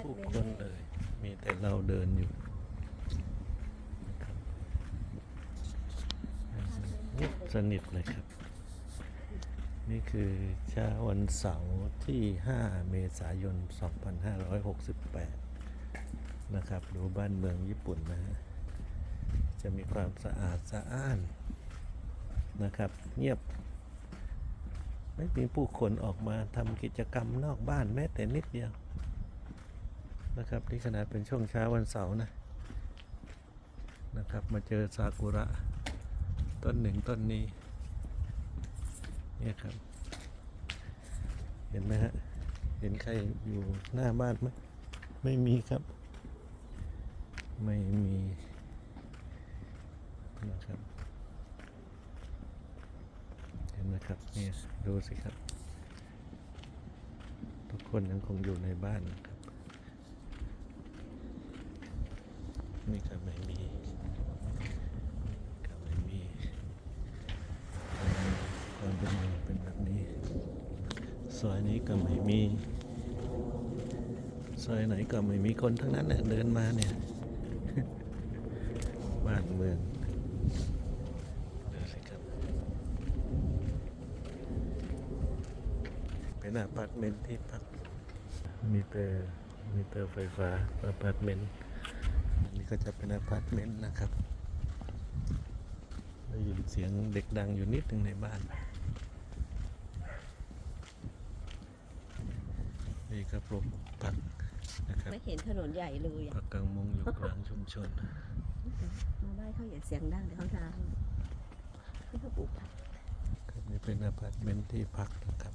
เราเดินอยู่นี่สนิทเลยครับ นี่คือเช้าวันเสาร์ที่ 5 เมษายน 2568 นะครับ ดูบ้านเมืองญี่ปุ่นนะฮะ จะมีความสะอาดสะอ้านนะครับ เงียบ ไม่มีผู้คนออกมาทำกิจกรรมนอกบ้านแม้แต่นิดเดียว นะครับนี่ขนาดเป็นช่วงเช้าวันเสาร์นะนะครับ มาเจอซากุระต้นหนึ่งต้นนี้เนี่ยครับ เห็นไหมฮะ เห็นใครอยู่หน้าบ้านไหมไม่มีครับ ไม่มีนะครับ เห็นไหมครับเนี่ยดูสิครับ ทุกคนยังคงอยู่ในบ้านนะครับ นี่ก็ไม่มีก็ไม่มีความเป็นอยู่เป็นแบบนี้ซอยนี้ก็ไม่มีซอยไหนก็ไม่มีคนทั้งนั้นแหละเดินมาเนี่ยบ้านเมืองดูสิครับเป็นอพาร์ตเมนต์ที่พักมีเตอร์มีเตอร์ไฟฟ้าอพาร์ตเมนต์ ก็จะเป็นอพาร์ตเมนต์นะครับได้ยินเสียงเด็กดังอยู่นิดหนึ่งในบ้าน นี่ก็ปลูกผักนะครับไม่เห็นถนนใหญ่เลยอะผักกังมุงอยู่กลางชุมชนมาบ้านเขาอย่าเสียงดังเดี๋ยวเขาด่าที่เขาปลูกผักครับนี่เป็นอพาร์ตเมนต์ที่พักนะครับ